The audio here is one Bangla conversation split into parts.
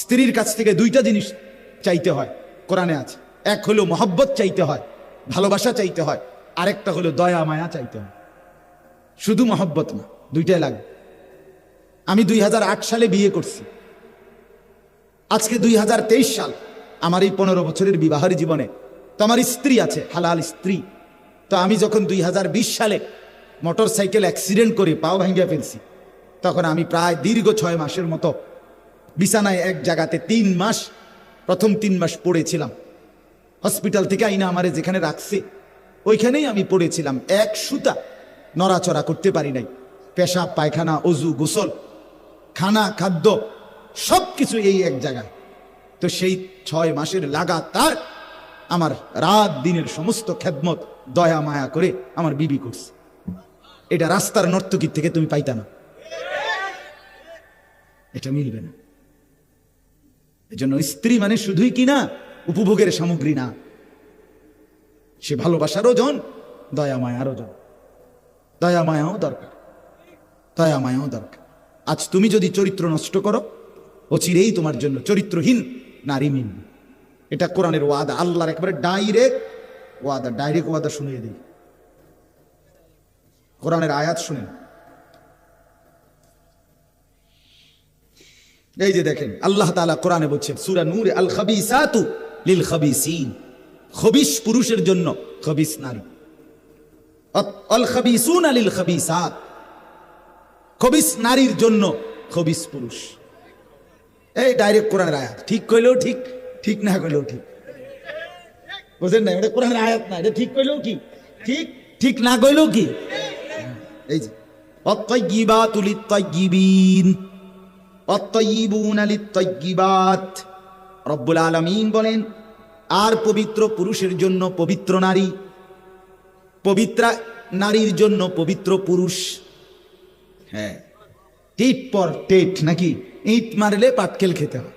স্ত্রীর কাছ থেকে দুইটা জিনিস চাইতে হয়, কোরআনে আছে। এক হলো মহব্বত চাইতে হয়, ভালোবাসা চাইতে হয়, আরেকটা হলো দয়া, মায়া চাইতে হয়। শুধু মহব্বত না, দুইটাই লাগে। আমি দুই হাজার আট সালে বিয়ে করছি। আজকে দুই হাজার তেইশ সাল আমার এই পনেরো বছরের বিবাহের জীবনে তো আমার স্ত্রী আছে, হালাল স্ত্রী। তো আমি যখন দুই হাজার বিশ সালে মোটর সাইকেল অ্যাক্সিডেন্ট করে পাও ভাঙ্গিয়া ফেলছি, তখন আমি প্রায় দীর্ঘ ছয় মাসের মতো বিছানায় এক জায়গাতে তিন মাস, প্রথম তিন মাস পড়েছিলাম। হসপিটাল থেকে আইনা আমারে যেখানে রাখছে, ওইখানেই আমি পড়েছিলাম। এক সুতা নড়াচড়া করতে পারি নাই। পেশাব, পায়খানা, অজু, গোসল, খানা, খাদ্য সব কিছু এই এক জায়গায়। তো সেই ছয় মাসের লাগাতার আমার রাত দিনের সমস্ত খেদমত, দয়া, মায়া করে আমার বিবি করছে। এটা রাস্তার নর্তকীর থেকে তুমি পাইতা না। এটা মিলবে না। এজন্য স্ত্রী মানে শুধুই কি না? উপভোগের সামগ্রী না। সে ভালোবাসারও জন দয়া মায়ারও জন। দয়া মায়াও দরকার। দয়া মায়াও দরকার। আজ তুমি যদি চরিত্র নষ্ট করো, অচিরেই তোমার জন্য চরিত্রহীন নারী মিলবে। এটা কোরআনের ওয়াদা। আল্লাহর একবারে ডাইরেক্ট ওয়াদা। ডাইরেক্ট ওয়াদা শুনিয়ে দিই। কোরআনের আয়াত শুনেন। এই যে দেখেন, আল্লাহ তালা কোরআনে বলছেন, সূরা নূরে আল খাবিসাতু লিল খাবিসিন খবিস পুরুষের জন্য খবিস নারী। আল খাবিসুন লিল খাবিসাত খবিস নারীর জন্য খবিস পুরুষ। এই ডাইরেক্ট কোরআনের আয়াত। ঠিক কইলেও ঠিক ঠিক না কইলেও ঠিক। বুঝলেন না এটা কোরআনের আয়াত না, এটা ঠিক কইলেও কি? ঠিক ঠিক না কইলেও কি? এই যে, অত্তয়িবাতু লিত্তয়িবিন। অত্তয়িবুনা রব্বুল আলামিন বলেন, আর পবিত্র পুরুষের জন্য পবিত্র নারী, পবিত্রা নারীর জন্য পবিত্র পুরুষ। হ্যাঁ টিট পর টেট নাকি? ইট মারলে পাটকেল খেতে হয়।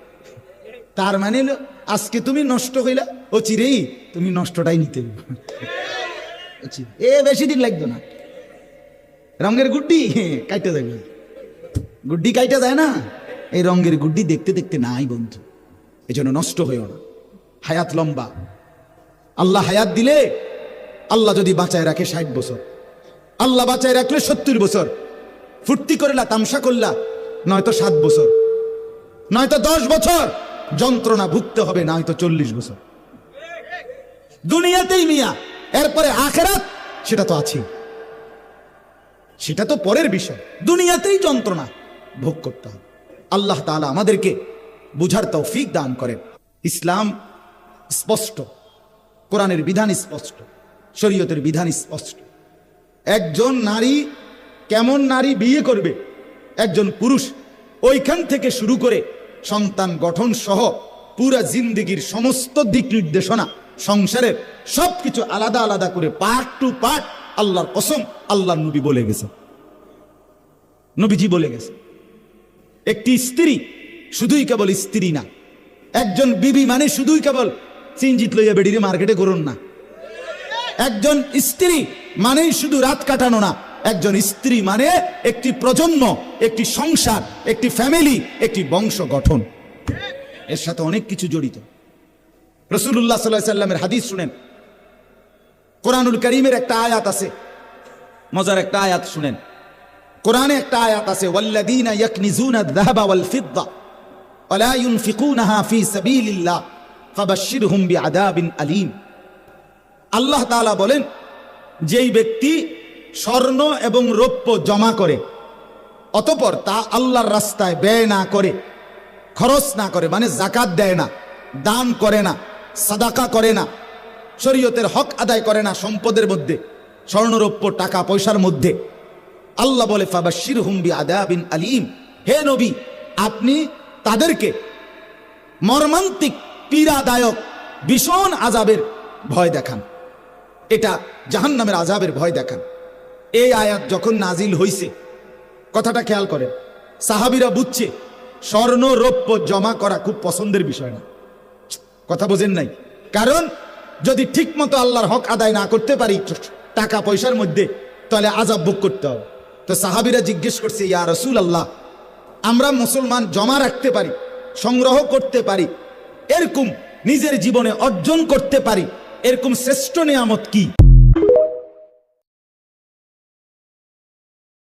তার মানে আজকে তুমি নষ্ট হইলা ও চিরেই তুমি নষ্টটাই নিতে। এ বেশি দিন লাগতো না। রঙের গুড্ডি, কাইটা যাবে গুড্ডি কাইটা দেয় না? এই রঙের গুড্ডি দেখতে দেখতে নাই বন্ধু। এই জন্য নষ্ট হইও না। হায়াত লম্বা। আল্লাহ হায়াত দিলে আল্লাহ যদি বাঁচায় রাখে ষাট বছর। আল্লাহ বাঁচায় রাখলে সত্তর বছর। ফুর্তি করলা, তামসা করলা, নয়তো সাত বছর। নয়তো দশ বছর। যন্ত্রণা ভুগতে হবে, নয়তো চল্লিশ বছর। দুনিয়াতেই মিয়া, এরপরে আখেরাত, সেটা তো আছে সেটা তো পরের বিষয়। দুনিয়াতেই যন্ত্রণা। ভোগ করতে হবে। আল্লাহ তাআলা আমাদেরকে বুঝার তৌফিক দান করেন। ইসলাম স্পষ্ট, কোরআনের বিধান স্পষ্ট, শরীয়তের বিধান স্পষ্ট। একজন নারী কেমন নারী বিয়ে করবে? একজন পুরুষ ওইখান থেকে শুরু করে সন্তান গঠন সহ পুরা জিন্দিগির সমস্ত দিক নির্দেশনা, সংসারের সবকিছু আলাদা আলাদা করে পার্ট টু পার্ট আল্লাহর কসম আল্লাহ নবী বলে গেছে। নবীজি বলে গেছে। একটি স্ত্রী, শুধুই কেবল স্ত্রী না। একজন বিবি মানে শুধুই কেবল চিনজিত লইয়া বেডিরে মার্কেটে করুন না। একজন স্ত্রী মানেই শুধু রাত কাটানো না। একজন স্ত্রী মানে একটি প্রজন্ম, একটি সংসার, একটি ফ্যামিলি, একটি বংশ গঠন। এর সাথে অনেক কিছু জড়িত। রসুল্লাহ সাল্লাহ সাল্লামের হাদিস শুনেন। কোরআনুল করিমের একটা আয়াত আছে। মজার একটা আয়াত শুনেন। কোরআনে একটা আয়াত আছে, ওয়াল্লাযীনা ইয়াকনিজুনা আয-যাহাবা ওয়াল ফিদ্দা ওয়ালা ইউনফিকুনাহা ফী সাবিলিল্লাহ ফাবাশশিরহুম বিআযাবিন আলীম। আল্লাহ তাআলা বলেন, যেই ব্যক্তি স্বর্ণ এবং রৌপ্য জমা করে, অতপর তা আল্লাহর রাস্তায় ব্যয় না করে, খরচ না করে মানে জাকাত দেয় না, দান করে না, সাদাকা করে না, শরীয়তের হক আদায় করে না সম্পদের মধ্যে স্বর্ণরৌপ্য টাকা পয়সার মধ্যে আল্লাহ বলে ফাবাশির হুম্বি আদাবিন আলিম। হে নবী, আপনি তাদেরকে মর্মান্তিক, পীড়াদায়ক, ভীষণ আজাবের ভয় দেখান। এটা জাহান্নামের আজাবের ভয় দেখান। এই আয়াত যখন নাজিল হইছে, কথাটা খেয়াল করেন, সাহাবিরা বুঝছে, স্বর্ণ, রৌপ্য জমা করা খুব পছন্দের বিষয় না। কথা বোঝেন নাই। কারণ, যদি ঠিক মতো আল্লাহর হক আদায় না করতে পারি টাকা পয়সার মধ্যে, তাহলে আজাব ভোগ করতে হবে। তো সাহাবিরা জিজ্ঞেস করছে, ইয়া রসুল আল্লাহ আমরা মুসলমান জমা রাখতে পারি, সংগ্রহ করতে পারি, এরকম নিজের জীবনে অর্জন করতে পারি, এরকম শ্রেষ্ঠ নিয়ামত কি?